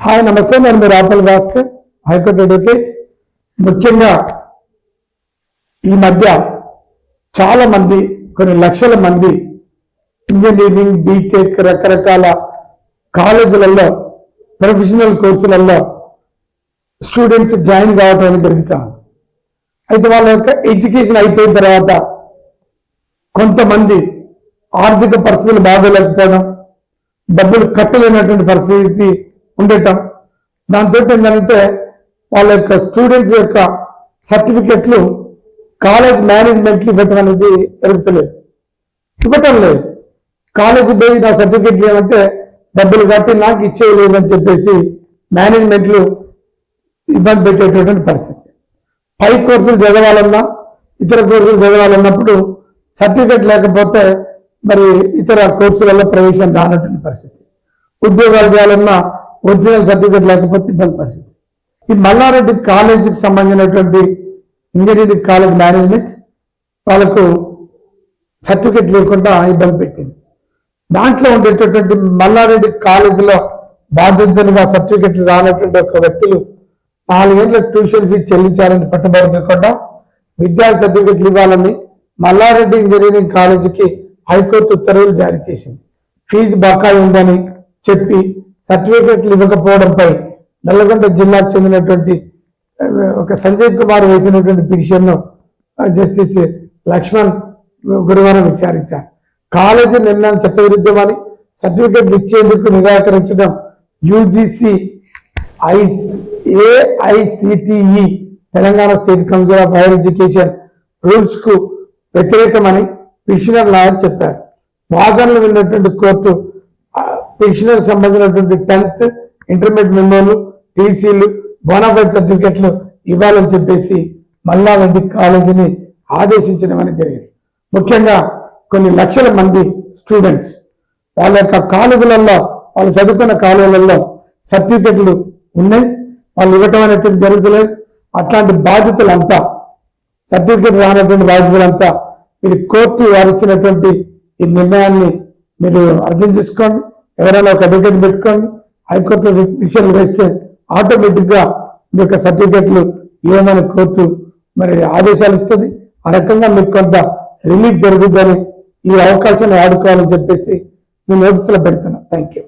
Hi నమస్తే. నేను మీరు ఆపల్ భాస్కర్ హైకోర్టు అడ్వకేట్. ముఖ్యంగా ఈ మధ్య చాలా మంది కొన్ని లక్షల మంది ఇంజనీరింగ్ బీటెక్ రకరకాల కాలేజీలలో ప్రొఫెషనల్ కోర్సులలో స్టూడెంట్స్ జాయిన్ కావటం అనేది జరుగుతాం అయితే వాళ్ళ యొక్క ఎడ్యుకేషన్ అయిపోయిన తర్వాత కొంతమంది ఆర్థిక పరిస్థితులు బాగోలేకపోవడం డబ్బులు కట్టలేనటువంటి పరిస్థితి ఉండటం దాంతో ఏంటంటే వాళ్ళ యొక్క స్టూడెంట్స్ యొక్క సర్టిఫికెట్లు కాలేజ్ మేనేజ్మెంట్లు ఇవ్వటం అనేది జరుగుతలేదు. ఇవ్వటం లేదు. కాలేజ్ పోయి నా సర్టిఫికెట్లు ఏమంటే డబ్బులు కట్టి నాకు ఇచ్చేయలేదు అని చెప్పేసి మేనేజ్మెంట్లు ఇబ్బంది పెట్టేటటువంటి పరిస్థితి. పై కోర్సులు చదవాలన్నా ఇతర కోర్సులు చదవాలన్నప్పుడు సర్టిఫికెట్ లేకపోతే మరి ఇతర కోర్సులలో ప్రవేశం రానటువంటి పరిస్థితి. ఉద్యోగాలు చేయాలన్నా ఒరిజినల్ సర్టిఫికెట్ లేకపోతే ఇబ్బంది పరిస్థితి. ఈ మల్లారెడ్డి కాలేజీకి సంబంధించినటువంటి ఇంజనీరింగ్ కాలేజ్ మేనేజ్మెంట్ వాళ్ళకు సర్టిఫికెట్ లేకుండా ఇబ్బంది పెట్టింది. దాంట్లో ఉండేటటువంటి మల్లారెడ్డి కాలేజీలో బాధ్యతలుగా సర్టిఫికెట్లు రానటువంటి ఒక వ్యక్తులు నాలుగేళ్ళ ట్యూషన్ ఫీజు చెల్లించాలని పట్టుబడకుండా విద్యా సర్టిఫికెట్లు ఇవ్వాలని మల్లారెడ్డి ఇంజనీరింగ్ కాలేజీకి హైకోర్టు ఉత్తర్వులు జారీ చేసింది. ఫీజు బకాయి ఉందని చెప్పి సర్టిఫికెట్లు ఇవ్వకపోవడంపై నల్లగొండ జిల్లాకు చెందినటువంటి ఒక సంజయ్ కుమార్ వేసినటువంటి పిటిషన్ను జస్టిస్ లక్ష్మణ్ గురువారం విచారించారు. కాలేజీ నిర్ణయం చట్టవిరుద్ధమని సర్టిఫికెట్లు ఇచ్చేందుకు నిరాకరించడం UGC ice AICTE Telangana state council of higher education రూల్స్కు వ్యతిరేకమని పిటిషనర్ లాయర్ చెప్పారు. వాదనలు విన్నటువంటి కోర్టు పిటిషనర్ సంబంధించినటువంటి టెన్త్ ఇంటర్మీడియట్ మెమోలు టీసీలు బోనాఫైడ్ సర్టిఫికెట్లు ఇవ్వాలని చెప్పేసి మల్లారెడ్డి కాలేజీని ఆదేశించడం అనేది జరిగింది. ముఖ్యంగా కొన్ని లక్షల మంది స్టూడెంట్స్ వాళ్ళ యొక్క కాలేజీలలో వాళ్ళు చదువుకున్న కాలేజీలలో సర్టిఫికెట్లు ఉన్నాయి. వాళ్ళు ఇవ్వటం అనేటువంటి జరుగుతలేదు. అట్లాంటి బాధ్యతలంతా సర్టిఫికెట్ రానటువంటి బాధ్యతలంతా మీరు కోర్టు వారు ఇచ్చినటువంటి ఈ నిర్ణయాన్ని మీరు అర్థం చేసుకోండి. ఎవరైనా ఒక అడ్వకేట్ పెట్టుకోండి హైకోర్టులో విషయాలు వేస్తే ఆటోమేటిక్గా మీ యొక్క సర్టిఫికెట్లు ఏమైనా కోర్టు మరి ఆదేశాలు ఇస్తుంది. ఆ రకంగా మీకు కొంత రిలీఫ్ జరుగుతుందని ఈ అవకాశాన్ని ఆడుకోవాలని చెప్పేసి నేను నోటీసులో పెడుతున్నా. Thank you